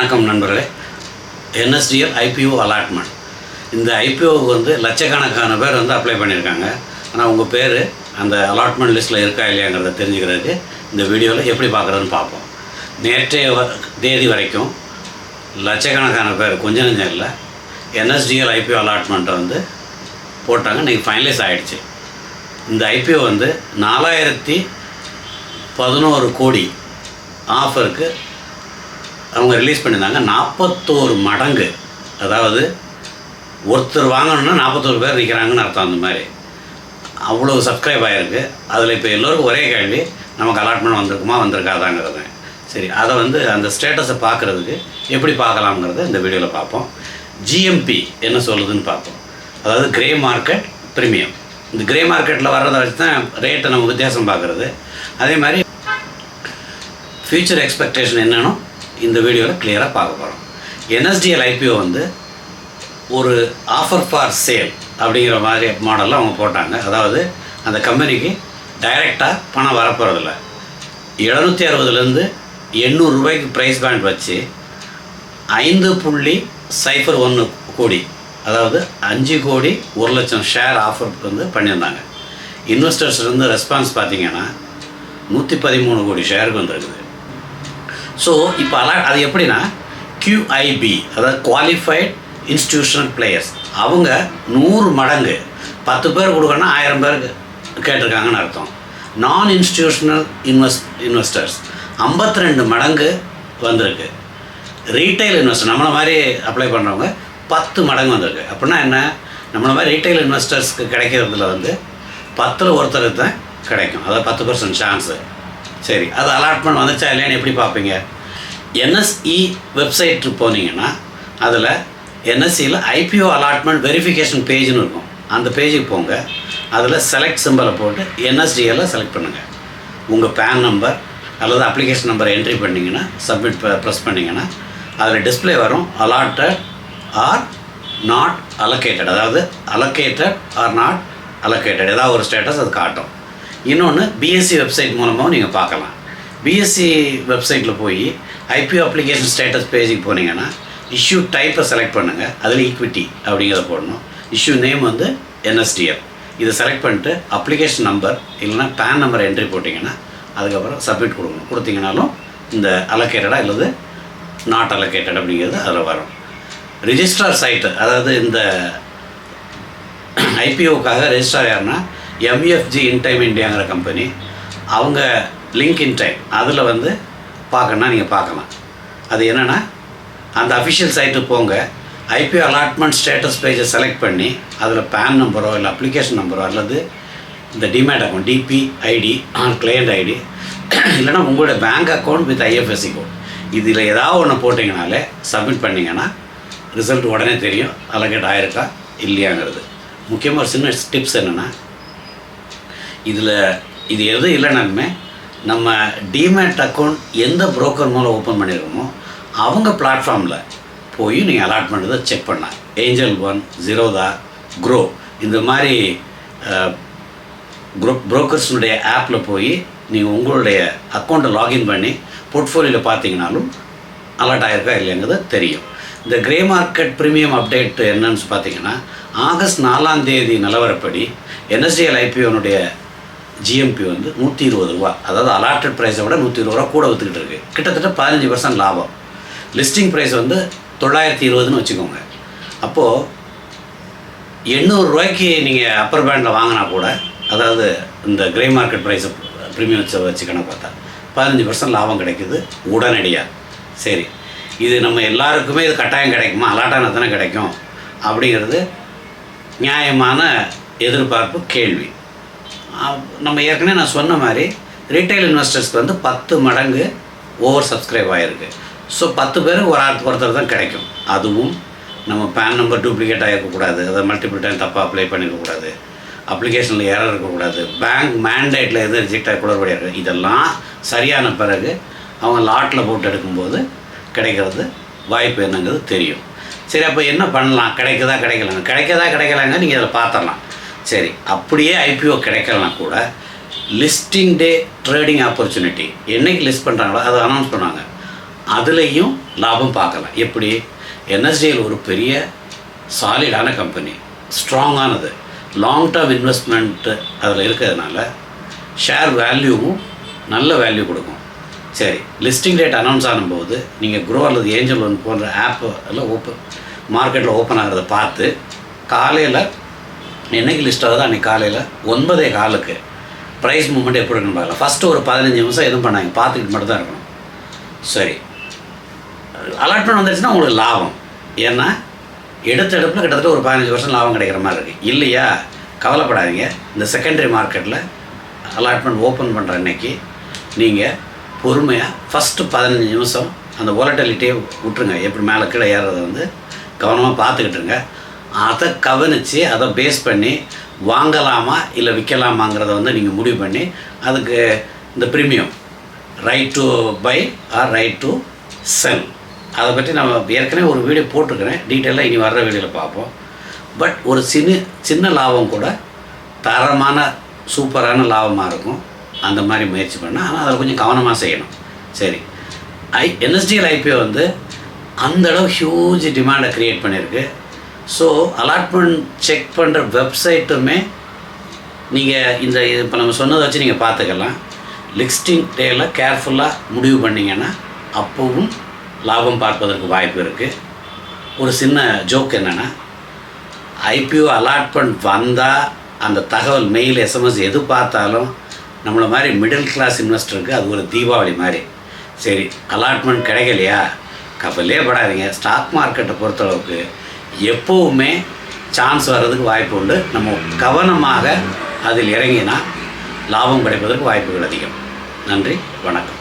வணக்கம் நண்பர்களே. NSDL IPO allotment. இந்த ஐபிஓவுக்கு வந்து லட்சக்கணக்கான பேர் வந்து அப்ளை பண்ணியிருக்காங்க. ஆனால் உங்கள் பேர் அந்த அலாட்மெண்ட் லிஸ்ட்டில் இருக்கா இல்லையாங்கிறத தெரிஞ்சுக்கிறதுக்கு இந்த வீடியோவில் எப்படி பார்க்குறதுன்னு பார்ப்போம். நேற்றைய வ- தேதி வரைக்கும் லட்சக்கணக்கான பேர் கொஞ்சம் நெஞ்சம் இல்லை என்எஸ்டிஎல் ஐபிஓ அலாட்மெண்ட்டை வந்து போட்டாங்க. இன்றைக்கி ஃபைனலைஸ் ஆகிடுச்சு இந்த ஐபிஓ வந்து நாலாயிரத்தி பதினோரு கோடி ஆஃபருக்கு அவங்க ரிலீஸ் பண்ணியிருந்தாங்க. நாற்பத்தோரு மடங்கு. அதாவது ஒருத்தர் வாங்கணும்னா நாற்பத்தோரு பேர் நிற்கிறாங்கன்னு அர்த்தம் அந்த மாதிரி. அவ்வளோ சப்ஸ்கிரைப் ஆகிருக்கு அதில் இப்போ எல்லோருக்கும் ஒரே கேள்வி நமக்கு அலாட்மெண்ட் வந்திருக்குமா வந்திருக்காதாங்கிறது. சரி அதை வந்து அந்த ஸ்டேட்டஸை பார்க்குறதுக்கு எப்படி பார்க்கலாம்ங்கிறத இந்த வீடியோவில் பார்ப்போம். ஜிஎம்பி என்ன சொல்லுதுன்னு பார்ப்போம். அதாவது கிரே மார்க்கெட் ப்ரீமியம் இந்த கிரே மார்க்கெட்டில் வர்றதை வச்சு தான் ரேட்டை நம்ம வித்தியாசம் பார்க்குறது. அதே மாதிரி ஃப்யூச்சர் எக்ஸ்பெக்டேஷன் என்னன்னு இந்த வீடியோவில் கிளியராக பார்க்க போகிறோம் என்எஸ்டிஎல் ஐபிஓ வந்து ஒரு ஆஃபர் ஃபார் சேல் அப்படிங்கிற மாதிரி மாடலில் அவங்க போட்டாங்க. அதாவது அந்த கம்பெனிக்கு டைரெக்டாக பணம் வரப்போகிறதில்ல எழுநூற்றி அறுபதுலேருந்து எண்ணூறு ரூபாய்க்கு ப்ரைஸ் பேண்ட் வச்சு ஐந்து புள்ளி சைஃபர் ஒன்று கோடி அதாவது அஞ்சு கோடி ஒரு லட்சம் ஷேர் ஆஃபர் வந்து பண்ணியிருந்தாங்க. இன்வெஸ்டர்ஸ்லேருந்து ரெஸ்பான்ஸ் பார்த்தீங்கன்னா நூற்றி பதிமூணு கோடி ஷேருக்கு வந்துருக்குது. ஸோ இப்போ அலா அது எப்படின்னா கியூஐபி அதாவது குவாலிஃபைட் இன்ஸ்டிடியூஷனல் பிளேயர்ஸ் அவங்க நூறு மடங்கு பத்து பேர் கொடுக்கணும்னா ஆயிரம் பேர் கேட்டிருக்காங்கன்னு அர்த்தம். நான் இன்ஸ்டிடியூஷனல் இன்வெஸ்ட் இன்வெஸ்டர்ஸ் 52 ரெண்டு மடங்கு வந்திருக்கு. ரீட்டைல் இன்வெஸ்டர் நம்மளை மாதிரி அப்ளை பண்ணுறவங்க பத்து மடங்கு வந்திருக்கு. அப்படின்னா என்ன? நம்மளை மாதிரி ரீட்டைல் இன்வெஸ்டர்ஸ்க்கு கிடைக்கிறதுல வந்து பத்தில் ஒருத்தருக்கு தான் கிடைக்கும். அதாவது பத்து பர்சன்ட் சான்ஸு சரி அது அலாட்மெண்ட் வந்துச்சா இல்லைன்னு எப்படி பார்ப்பீங்க? என்எஸ்இ வெப்சைட் போனீங்கன்னா அதில் என்எஸ்சியில் ஐபிஓ அலாட்மெண்ட் வெரிஃபிகேஷன் பேஜ்னு இருக்கும். அந்த பேஜுக்கு போங்க. அதில் செலக்ட் சிம்பலை போட்டு என்எஸ்டிஎல்ல செலக்ட் பண்ணுங்கள் உங்கள் பேன் நம்பர் அல்லது அப்ளிகேஷன் நம்பரை என்ட்ரி பண்ணிங்கன்னா சப்மிட் ப்ரெஸ் பண்ணிங்கன்னா அதில் டிஸ்ப்ளே வரும். அலாட்டட் ஆர் நாட் அலோகேட்டட் அதாவது அலோகேட்டட் ஆர் நாட் அலோகேட்டட் ஏதாவது ஒரு ஸ்டேட்டஸ் அது காட்டும். இன்னொன்று பிஎஸ்சி வெப்சைட் மூலமாகவும் நீங்கள் பார்க்கலாம். பிஎஸ்சி வெப்சைட்டில் போய் ஐபிஓ அப்ளிகேஷன் ஸ்டேட்டஸ் பேஜுக்கு போனீங்கன்னா இஷ்யூ டைப்பை செலக்ட் பண்ணுங்கள் அதில் ஈக்விட்டி அப்படிங்கிறத போடணும். இஷ்யூ நேம் வந்து என்எஸ்டிஎல் இதை செலக்ட் பண்ணிட்டு அப்ளிகேஷன் நம்பர் இல்லைன்னா பேன் நம்பர் என்ட்ரி போட்டிங்கன்னா அதுக்கப்புறம் சப்மிட் கொடுக்கணும். கொடுத்தீங்கனாலும் இந்த அலோகேட்டடாக அல்லது நாட் அலோகேட்டட் அப்படிங்கிறது அதில் வரும். ரிஜிஸ்ட்ரார் சைட்டு அதாவது இந்த ஐபிஓக்காக ரெஜிஸ்டர் யாருன்னா எம்எஃப்ஜி இன்டைம் இண்டியாங்கிற கம்பெனி அவங்க லிங்க் இன் டைம் அதில் வந்து பார்க்கணுன்னா நீங்கள் பார்க்கலாம். அது என்னென்னா அந்த அஃபிஷியல் சைட்டு போங்க ஐபிஓ அலாட்மெண்ட் ஸ்டேட்டஸ் பேஜை செலக்ட் பண்ணி அதில் பேன் நம்பரோ இல்லை அப்ளிகேஷன் நம்பரோ அல்லது இந்த demat account DP ID client ID இல்லைன்னா உங்களோட bank account with IFSC code இதில் ஏதாவது ஒன்று போட்டிங்கனாலே சப்மிட் பண்ணிங்கன்னா ரிசல்ட் உடனே தெரியும் அலகேட் ஆயிருக்கா இல்லையாங்கிறது. முக்கியமாக ஒரு சின்ன டிப்ஸ் என்னென்னா இதில் இது எது இல்லைனாலுமே நம்ம டிமேட் அக்கௌண்ட் எந்த புரோக்கர் மூலம் ஓப்பன் பண்ணியிருக்கோமோ அவங்க பிளாட்ஃபார்மில் போய் நீங்கள் அலாட்மெண்ட்டை செக் பண்ணலாம் ஏஞ்சல் ஒன் ஜீரோதா க்ரோ இந்த மாதிரி குரோ புரோக்கர்ஸினுடைய ஆப்பில் போய் நீங்கள் உங்களுடைய அக்கௌண்ட்டை லாகின் பண்ணி போர்ட்ஃபோலியோவில் பார்த்தீங்கனாலும் அலர்ட் ஆகிருக்கா இல்லைங்கிறது தெரியும். இந்த கிரே மார்க்கெட் ப்ரீமியம் அப்டேட் என்னன்னு பார்த்தீங்கன்னா ஆகஸ்ட் நாலாம் தேதி நிலவரப்படி என்எஸ்டிஎல் ஐபிஓனுடைய ஜிஎம்பி வந்து நூற்றி இருபது ரூபா. அதாவது அலாட்டட் ப்ரைஸை விட நூற்றி இருபது ரூபா கூட விற்றுக்கிட்டு இருக்குது கிட்டத்தட்ட பதினஞ்சு பர்சன்ட் லாபம். லிஸ்டிங் ப்ரைஸ் வந்து தொள்ளாயிரத்தி இருபதுன்னு வச்சுக்கோங்க. அப்போது எண்ணூறு ரூபாய்க்கு நீங்கள் அப்பர் பேண்டில் வாங்கினா கூட அதாவது இந்த கிரே மார்க்கெட் ப்ரைஸை ப்ரீமியம் வச்சு வச்சு கணக்கு பார்த்தா பதினஞ்சு பர்சன்ட் லாபம் கிடைக்குது உடனடியாக சரி இது நம்ம எல்லாருக்குமே இது கட்டாயம் கிடைக்குமா? அலாட்டான தானே கிடைக்கும்? அப்படிங்கிறது நியாயமான எதிர்பார்ப்பு கேள்வி. நம்ம ஏற்கனவே நான் சொன்ன மாதிரி ரீட்டைல் இன்வெஸ்டர்ஸ்க்கு வந்து பத்து மடங்கு ஓவர் சப்ஸ்கிரைப் ஆகிருக்கு ஸோ பத்து பேர் ஒரு ஆள் ஒருத்தர் தான் கிடைக்கும். அதுவும் நம்ம பேன் நம்பர் டூப்ளிகேட் ஆகிருக்கக்கூடாது அதை மல்டிபிள் டைம் தப்பாக அப்ளை பண்ணியிருக்கக்கூடாது அப்ளிகேஷனில் எரர் இருக்கக்கூடாது. பேங்க் மேண்டேட்டில் எதுவும் ரிஜெக்ட் ஆகி குளறுபடியாக இதெல்லாம் சரியான பிறகு அவங்க லாட்டில் போட்டு எடுக்கும்போது கிடைக்கிறது வாய்ப்பு என்னங்கிறது தெரியும். சரி அப்போ என்ன பண்ணலாம்? கிடைக்குதா கிடைக்கலாங்க? கிடைக்கதா கிடைக்கலாங்க நீங்கள் இதில் பார்த்துடலாம். சரி அப்படியே ஐபிஓ கிடைக்கலனா கூட லிஸ்டிங் டே ட்ரேடிங் ஆப்பர்ச்சுனிட்டி என்னைக்கு லிஸ்ட் பண்ணுறாங்களோ அதை அனௌன்ஸ் பண்ணுவாங்க அதுலேயும் லாபம் பார்க்கலாம் எப்படி? என்எஸ்டிஎல் ஒரு பெரிய சாலிடான கம்பெனி ஸ்ட்ராங்கானது லாங் டேர்ம் இன்வெஸ்ட்மெண்ட்டு அதில் இருக்கிறதுனால ஷேர் வேல்யூவும் நல்ல வேல்யூ கொடுக்கும். சரி லிஸ்டிங் டேட் அனௌன்ஸ் ஆகும்போது நீங்கள் குரோ அல்லது ஏஞ்சல் ஒன் போன்ற ஆப் எல்லாம் ஓப்பன் மார்க்கெட்டில் ஓப்பன் ஆகிறத பார்த்து காலையில் என்னைக்கு லிஸ்ட் ஆகுதோ அன்றைக்கி காலையில் ஒன்பதே காலுக்கு ப்ரைஸ் மூமெண்ட் எப்படி இருக்குன்னு பார்க்கலாம் ஃபஸ்ட்டு ஒரு பதினஞ்சு நிமிஷம் எதுவும் பண்ணாங்க பார்த்துக்கிட்டு மட்டும் தான் இருக்கணும். சரி. அலாட்மெண்ட் வந்துருச்சுன்னா உங்களுக்கு லாபம். ஏன்னா எடுத்த எடுப்பில் கிட்டத்தட்ட ஒரு பதினஞ்சு வருஷம் லாபம் கிடைக்கிற மாதிரி இருக்குது இல்லையா? கவலைப்படாதீங்க. இந்த செகண்டரி மார்க்கெட்டில் அலாட்மெண்ட் ஓப்பன் பண்ணுற அன்னைக்கு நீங்கள் பொறுமையாக ஃபஸ்ட்டு பதினஞ்சு நிமிஷம் அந்த ஓலட்டிலிட்டியே விட்டுருங்க. எப்படி மேலே கீழே ஏறுறதை வந்து கவனமாக பார்த்துக்கிட்டுருங்க அதை கவனித்து அதை பேஸ் பண்ணி வாங்கலாமா இல்லை விற்கலாமாங்கிறத வந்து நீங்கள் முடிவு பண்ணி அதுக்கு இந்த premium right to buy or right to sell அதை பற்றி நம்ம ஏற்கனவே ஒரு வீடியோ போட்டிருக்கிறேன். டீட்டெயிலாக இனி வர்ற வீடியோவில் பார்ப்போம். பட் ஒரு சின்ன சின்ன லாபம் கூட தரமான சூப்பரான லாபமாக இருக்கும். அந்த மாதிரி முயற்சி பண்ணால் ஆனால் அதில் கொஞ்சம் கவனமாக செய்யணும். சரி. ஐ என்எஸ்டிஎல் ஐபிஓ வந்து அந்த அளவு ஹியூஜ் டிமாண்டை க்ரியேட் பண்ணியிருக்கு. ஸோ அலாட்மெண்ட் செக் பண்ணுற வெப்சைட்டுமே நீங்கள் இந்த இப்போ நம்ம சொன்னதை வச்சு நீங்கள் பார்த்துக்கலாம். லிஸ்டிங் டேயில் கேர்ஃபுல்லாக முடிவு பண்ணிங்கன்னா அப்போவும் லாபம் பார்ப்பதற்கு வாய்ப்பு இருக்குது ஒரு சின்ன ஜோக் என்னென்னா ஐபிஓ அலாட்மெண்ட் வந்தால் அந்த தகவல் மெயில் எஸ்எம்எஸ் எது பார்த்தாலும் நம்மளை மாதிரி மிடில் கிளாஸ் இன்வெஸ்டருக்கு அது ஒரு தீபாவளி மாதிரி. சரி அலாட்மெண்ட் கிடைக்கலையா? கவலையே படாதீங்க. ஸ்டாக் மார்க்கெட்டை பொறுத்தளவுக்கு எப்போவுமே சான்ஸ் வர்றதுக்கு வாய்ப்பு உண்டு. நம்ம கவனமாக அதில் இறங்கினா லாபம் கிடைப்பதற்கு வாய்ப்புகள் அதிகம். நன்றி வணக்கம்.